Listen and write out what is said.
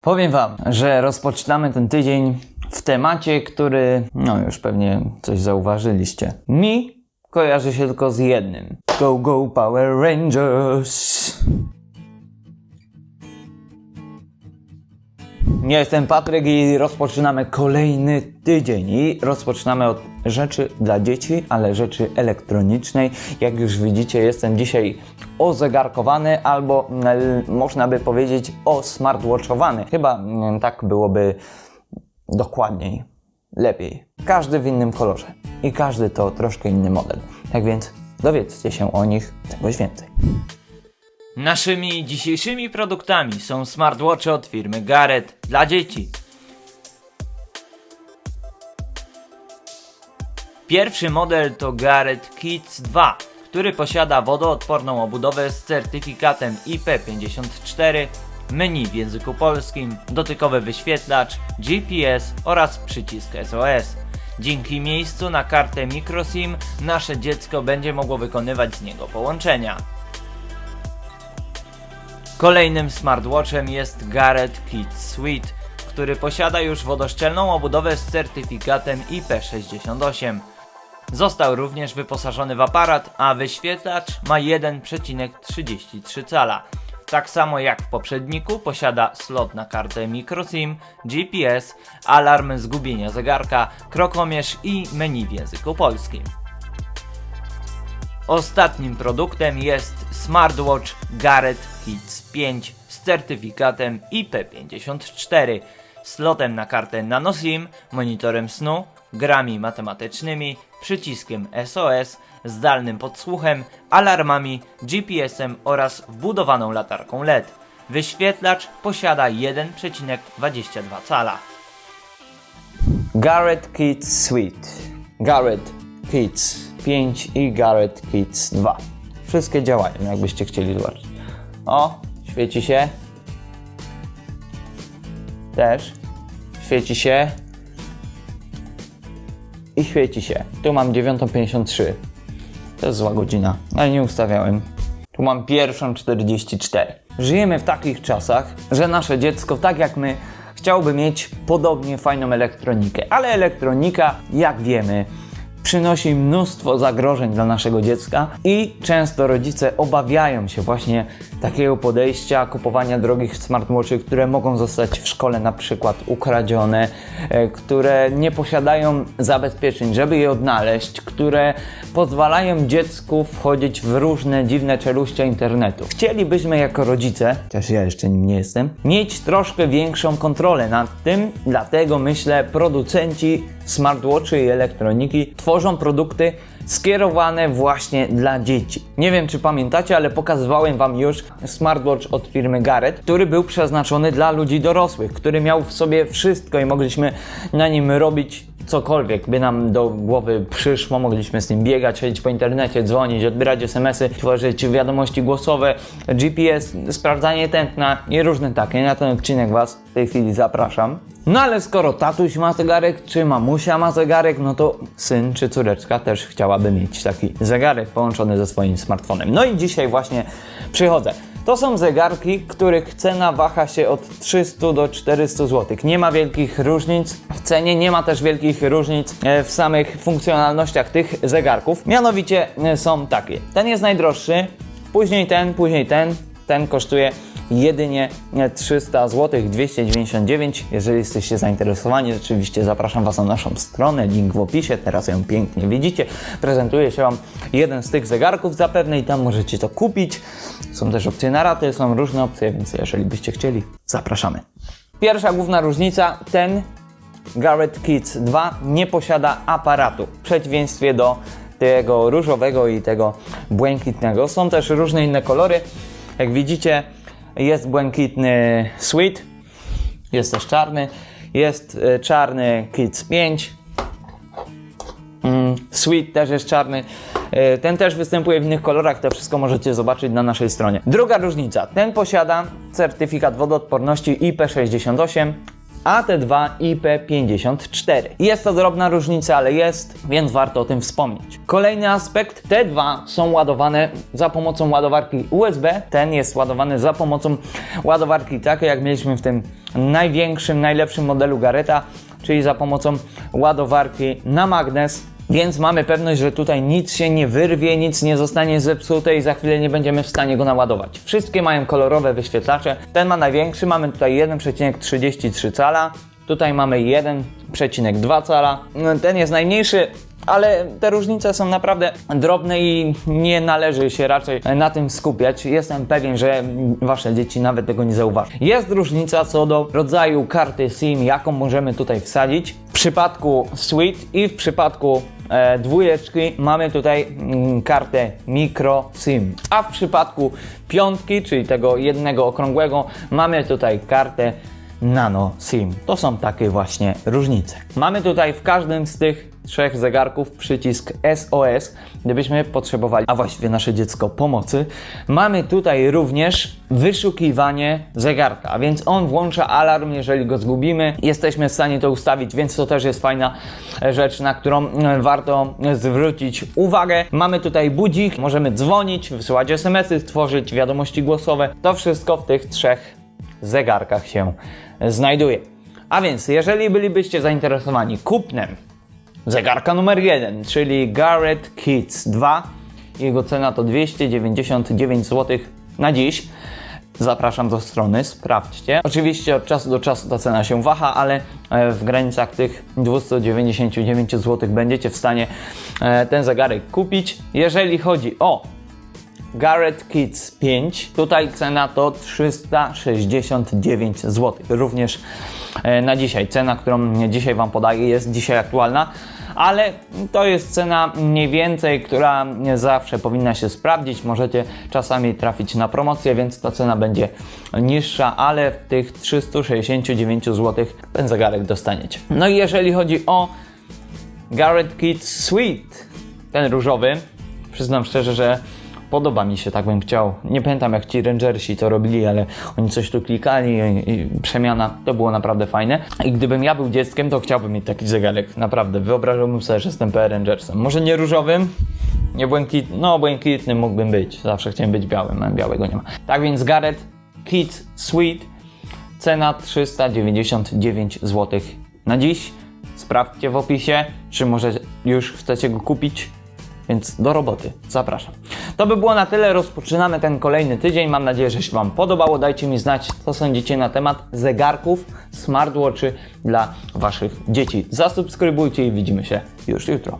Powiem Wam, że rozpoczynamy ten tydzień w temacie, który, no już pewnie coś zauważyliście. Mi kojarzy się tylko z jednym. Go, go, Power Rangers! Ja jestem Patryk i rozpoczynamy kolejny tydzień. I rozpoczynamy od rzeczy dla dzieci, ale rzeczy elektronicznej. Jak już widzicie, jestem dzisiaj ozegarkowany albo e, można by powiedzieć osmartwatchowany. Chyba mm, tak byłoby dokładniej, lepiej. Każdy w innym kolorze i każdy to troszkę inny model. Tak więc dowiedzcie się o nich czegoś więcej. Naszymi dzisiejszymi produktami są smartwatche od firmy Garrett dla dzieci. Pierwszy model to Garrett Kids 2, który posiada wodoodporną obudowę z certyfikatem IP54, menu w języku polskim, dotykowy wyświetlacz, GPS oraz przycisk SOS. Dzięki miejscu na kartę microSIM nasze dziecko będzie mogło wykonywać z niego połączenia. Kolejnym smartwatchem jest Garrett Kids Suite, który posiada już wodoszczelną obudowę z certyfikatem IP68. Został również wyposażony w aparat, a wyświetlacz ma 1,33 cala. Tak samo jak w poprzedniku posiada slot na kartę microSIM, GPS, alarm zgubienia zegarka, krokomierz i menu w języku polskim. Ostatnim produktem jest smartwatch Garrett Kids 5 z certyfikatem IP54, slotem na kartę NanoSIM, monitorem snu, grami matematycznymi, przyciskiem SOS, zdalnym podsłuchem, alarmami, GPS-em oraz wbudowaną latarką LED. Wyświetlacz posiada 1,22 cala. Garrett Kids Suite, Garrett Kids 5 i Garrett Kids 2. Wszystkie działają, jakbyście chcieli zobaczyć. O, świeci się. Też. Świeci się. I świeci się. Tu mam 9.53. To jest zła godzina, ale nie ustawiałem. Tu mam pierwszą 44. Żyjemy w takich czasach, że nasze dziecko, tak jak my, chciałby mieć podobnie fajną elektronikę. Ale elektronika, jak wiemy, przynosi mnóstwo zagrożeń dla naszego dziecka i często rodzice obawiają się właśnie takiego podejścia, kupowania drogich smartwatchy, które mogą zostać w szkole na przykład ukradzione, e, które nie posiadają zabezpieczeń, żeby je odnaleźć, które pozwalają dziecku wchodzić w różne dziwne czeluście internetu. Chcielibyśmy jako rodzice, chociaż ja jeszcze nim nie jestem, mieć troszkę większą kontrolę nad tym, dlatego myślę producenci smartwatchy i elektroniki tworzą produkty skierowane właśnie dla dzieci. Nie wiem, czy pamiętacie, ale pokazywałem Wam już smartwatch od firmy Garrett, który był przeznaczony dla ludzi dorosłych, który miał w sobie wszystko i mogliśmy na nim robić cokolwiek by nam do głowy przyszło, mogliśmy z nim biegać, chodzić po internecie, dzwonić, odbierać SMS-y, tworzyć wiadomości głosowe, GPS, sprawdzanie tętna i różne takie. Na ten odcinek Was w tej chwili zapraszam. No ale skoro tatuś ma zegarek, czy mamusia ma zegarek, no to syn czy córeczka też chciałaby mieć taki zegarek połączony ze swoim smartfonem. No i dzisiaj właśnie przychodzę. To są zegarki, których cena waha się od 300 do 400 zł. Nie ma wielkich różnic w cenie, nie ma też wielkich różnic e, w samych funkcjonalnościach tych zegarków. Mianowicie e, są takie. Ten jest najdroższy, później ten, później ten. Ten kosztuje jedynie 300 zł, 299. Jeżeli jesteście zainteresowani, oczywiście zapraszam Was na naszą stronę, link w opisie, teraz ją pięknie widzicie. Prezentuje się Wam jeden z tych zegarków zapewne i tam możecie to kupić. Są też opcje na raty, są różne opcje, więc jeżeli byście chcieli, zapraszamy. Pierwsza główna różnica, ten Garrett Kids 2 nie posiada aparatu, w przeciwieństwie do tego różowego i tego błękitnego. Są też różne inne kolory. Jak widzicie, jest błękitny Sweet, jest też czarny, jest e, czarny Kids 5, mm, Sweet też jest czarny. E, Ten też występuje w innych kolorach, to wszystko możecie zobaczyć na naszej stronie. Druga różnica, ten posiada certyfikat wodoodporności IP68, a te dwa IP54. Jest to drobna różnica, ale jest, więc warto o tym wspomnieć. Kolejny aspekt, te dwa są ładowane za pomocą ładowarki USB, ten jest ładowany za pomocą ładowarki takiej jak mieliśmy w tym największym, najlepszym modelu Gareta, czyli za pomocą ładowarki na magnes. Więc mamy pewność, że tutaj nic się nie wyrwie, nic nie zostanie zepsute i za chwilę nie będziemy w stanie go naładować. Wszystkie mają kolorowe wyświetlacze. Ten ma największy, mamy tutaj 1,33 cala. Tutaj mamy 1,2 cala. Ten jest najmniejszy, ale te różnice są naprawdę drobne i nie należy się raczej na tym skupiać. Jestem pewien, że wasze dzieci nawet tego nie zauważą. Jest różnica co do rodzaju karty SIM, jaką możemy tutaj wsadzić. W przypadku Suite i w przypadku e, dwójeczki mamy tutaj mm, kartę micro SIM, a w przypadku piątki, czyli tego jednego okrągłego, mamy tutaj kartę Nano SIM. To są takie właśnie różnice. Mamy tutaj w każdym z tych trzech zegarków przycisk SOS, gdybyśmy potrzebowali, a właściwie nasze dziecko, pomocy. Mamy tutaj również wyszukiwanie zegarka, więc on włącza alarm, jeżeli go zgubimy. Jesteśmy w stanie to ustawić, więc to też jest fajna rzecz, na którą e, warto zwrócić uwagę. Mamy tutaj budzik, możemy dzwonić, wysyłać SMS-y, tworzyć wiadomości głosowe. To wszystko w tych trzech zegarkach się znajduje. A więc, jeżeli bylibyście zainteresowani kupnem zegarka numer 1, czyli Garrett Kids 2, jego cena to 299 zł na dziś. Zapraszam do strony, sprawdźcie. Oczywiście od czasu do czasu ta cena się waha, ale e, w granicach tych 299 zł będziecie w stanie e, ten zegarek kupić. Jeżeli chodzi o Garrett Kids 5. Tutaj cena to 369 zł. Również e, na dzisiaj. Cena, którą dzisiaj Wam podaję, jest dzisiaj aktualna, ale to jest cena mniej więcej, która zawsze powinna się sprawdzić. Możecie czasami trafić na promocję, więc ta cena będzie niższa, ale w tych 369 zł ten zegarek dostaniecie. No i jeżeli chodzi o Garrett Kids Suite, ten różowy, przyznam szczerze, że podoba mi się, tak bym chciał. Nie pamiętam jak ci Rangersi to robili, ale oni coś tu klikali i, przemiana, to było naprawdę fajne. I gdybym ja był dzieckiem, to chciałbym mieć taki zegarek, naprawdę. Wyobrażałbym sobie, że jestem PR Rangersem. Może nie różowym, nie błękit, no błękitnym mógłbym być. Zawsze chciałem być białym, a białego nie ma. Tak więc Garrett Kids Suite, cena 399 zł na dziś. Sprawdźcie w opisie, czy może już chcecie go kupić. Więc do roboty. Zapraszam. To by było na tyle. Rozpoczynamy ten kolejny tydzień. Mam nadzieję, że się Wam podobało. Dajcie mi znać, co sądzicie na temat zegarków, smartwatchy dla Waszych dzieci. Zasubskrybujcie i widzimy się już jutro.